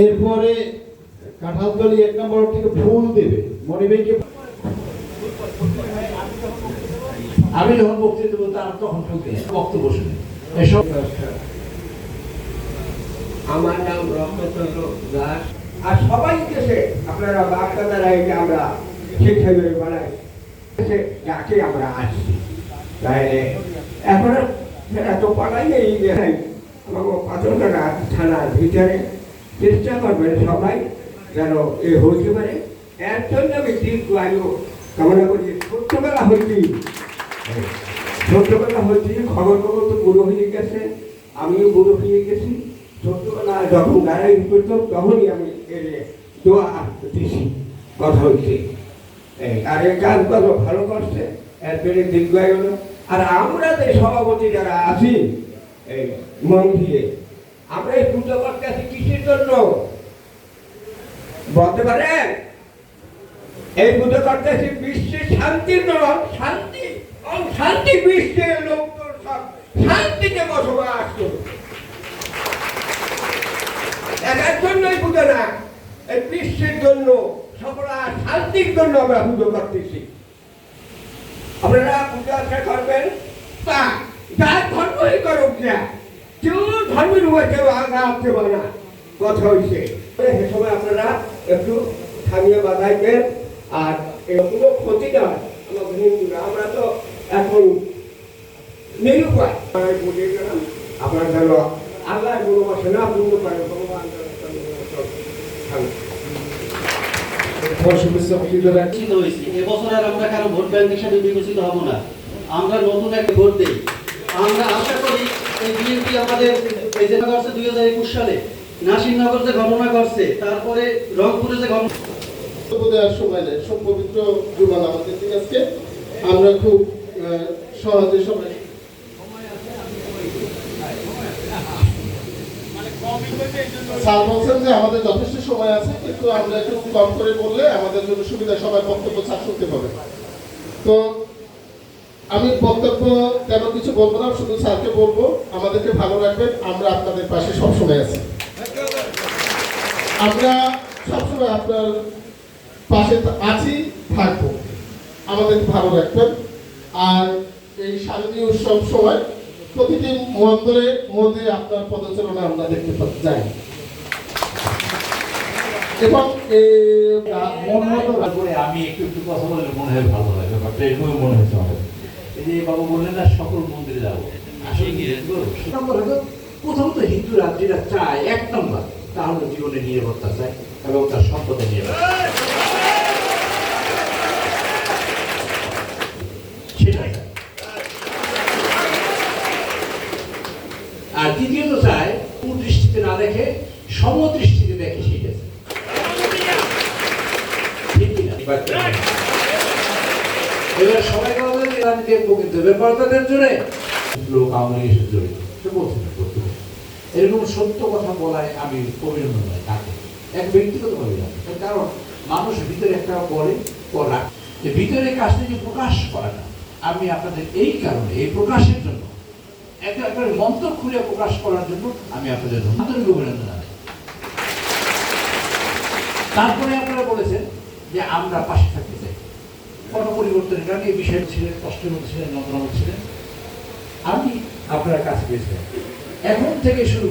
এরপরে কাঁঠালতলি এক নম্বর থেকে ফুল দেবে। মনিবেকে আমি যখন বক্তৃতা দেবো, তার তখন বক্তব্য শুনে। এসব আমার নাম রত্নচন্দ্র দাস। আর সবাই দেশে আপনারা বাচ্চাদারা এই যে আমরা শিক্ষা করে বানাই যাকে আমরা আসছি। তাহলে এখন এত পালাই এই যে, আমাকে পাথরঘাটা থানার ভিতরে চেষ্টা করবেন সবাই যেন এ হইতে পারে। এর জন্য আমি দীর্ঘ আয়ু কামনা করি। ছোট্টবেলা হইতেই, ছোট্টবেলা হচ্ছে খবর খবর তো বুড়ো হয়ে গেছে, আমিও বুড়ো হয়ে গেছি। ছোট্টবেলা যখন গাড়াই করতাম তখনই আমি এর দোয়া দিছি কথা হচ্ছে আর এই গান কত ভালো করছে এরপরে দীর্ঘ গেল আর আমরা যে সভাপতি যারা আছি, এই মন দিয়ে আমরা এই পুজো করতে আছি কিসের জন্য? বলতে পারেন এই পুজো করতে আছি বিশ্বের শান্তির জন্য। শান্তি শান্তি, বিশ্বের লোক সব শান্তিতে বসবাস করুক একার জন্যই পুজো না, এই বিশ্বের জন্য, সকলা শান্তির জন্য আমরা পুজো করতেছি। আপনারা পূজা করবেন? তা, যার ধর্মই করুক না ধর্মের উপর কেউ না কথা হয়েছে সে সময় আপনারা একটু থামিয়ে বাঁধাইবেন আর কোনো ক্ষতি নয় আমার হিন্দুরা আমরা তো এখন নিরুপায় বলে গেলাম আপনার যেন আল্লাহ গুরু বসে না পূর্ণ করে ভগবান আমরা ভোট হব না আমরা নতুন একটা ভোট দেই। আমরা আশা করি এই বিএনপি আমাদের এই যে করছে দুই হাজার একুশ সালে, নাসিরনগর যে ঘটনা করছে তারপরে রংপুরে যে ঘটনা দেওয়ার সময় নেই, সব পবিত্র জুমাল আমাদের দিন আজকে। আমরা খুব সহজে সবাই স্যার বলছেন যে আমাদের যথেষ্ট সময় আছে, কিন্তু আমরা একটু কম করে বললে আমাদের জন্য সুবিধা, সবাই বক্তব্য স্যার শুনতে পাবে। তো আমি বক্তব্য তেমন কিছু বলব না, শুধু স্যারকে বলব, আমাদেরকে ভালো রাখবেন, আমরা আপনাদের পাশে সবসময় আছি। আমরা সবসময় আপনার পাশে আছি, থাকব। আমাদের ভালো রাখবেন। আর এই শারদীয় উৎসব সময় প্রতিটি মন্দিরে মধ্যে আপনার পদচারণা আমরা দেখতে যাই। এবং আমি একটু একটু কথা বললে মনে হয় ভালো হয়, ব্যাপারটা এরকমই মনে হচ্ছে আমার এই যে বাবু বললেন না, সকল মন্দিরে যাব। প্রথমত হিন্দু রাজ্যেরা চায় এক নম্বর, তা হলো নিরাপত্তা চায় এবং তার সম্পদের নিরাপত্তা আর দ্বিতীয়ত চায় কোন দৃষ্টিতে না দেখে, সমদৃষ্টিতে দেখে চায়। ঠিক কিনা? এবার সবাই তাদের জন্য লোক আওয়ামী লীগের সে বলছে না। এরকম সত্য কথা বলায় আমি অভিনন্দন নয় তাকে। এক ব্যক্তিগত ভাবে জানি। কারণ, মানুষ ভিতরে একটা করা যে ভিতরে কাজটা যে প্রকাশ করা না আমি আপনাদের এই কারণে, এই প্রকাশের জন্য একটা একটা মন্ত্র খুলে প্রকাশ করার জন্য আমি আপনাদের আন্তরিক অভিনন্দন জানাই। তারপরে আপনারা বলেছেন যে আমরা পাশে থাকতে চাই কোনো পরিবর্তনের কারণে এই বিষয়ে ছিলেন, কষ্টের মধ্যে ছিলেন, যন্ত্রণার মধ্যে ছিলেন। আমি আপনার কাছে গেছিলাম এখন থেকে শুরু